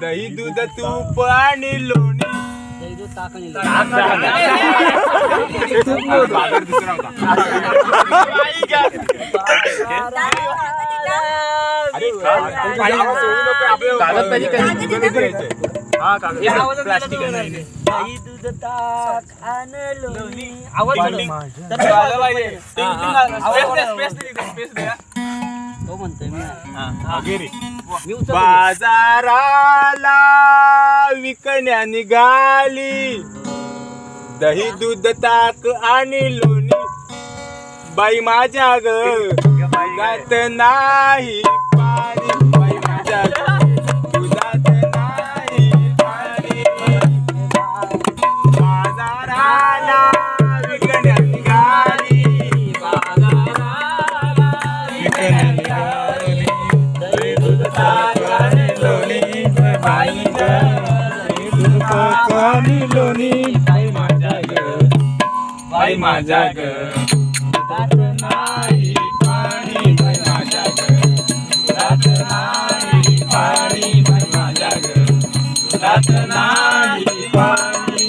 दही दूध तूप आणि लोणी. दही दूध ताक आणि पाहिजे आवाज हा, हा. म्हणतोय मी. घे. बाजाराला विकण्या निघाली दही दूध ताक आणि लोणी. बाई माझ्या ग गात नाही बाई ग दही दूध माझ्या ग नाही पाणी बाई माझ्या नाही पाणी बाई माझ्या नाही पाणी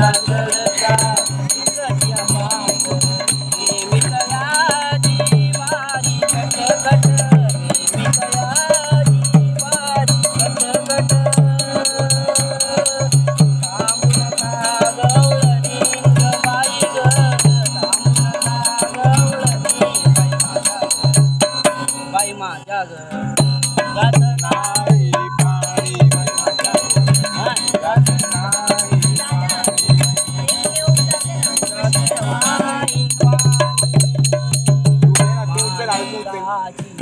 बाई माझ्या